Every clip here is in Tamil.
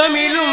தமிழும்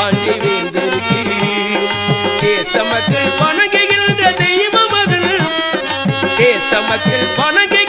ஆண்டி வேந்தருக்கு தேச மக்கள் பணங்குகின்ற தெய்வ மகள் தேச மக்கள் பணங்கு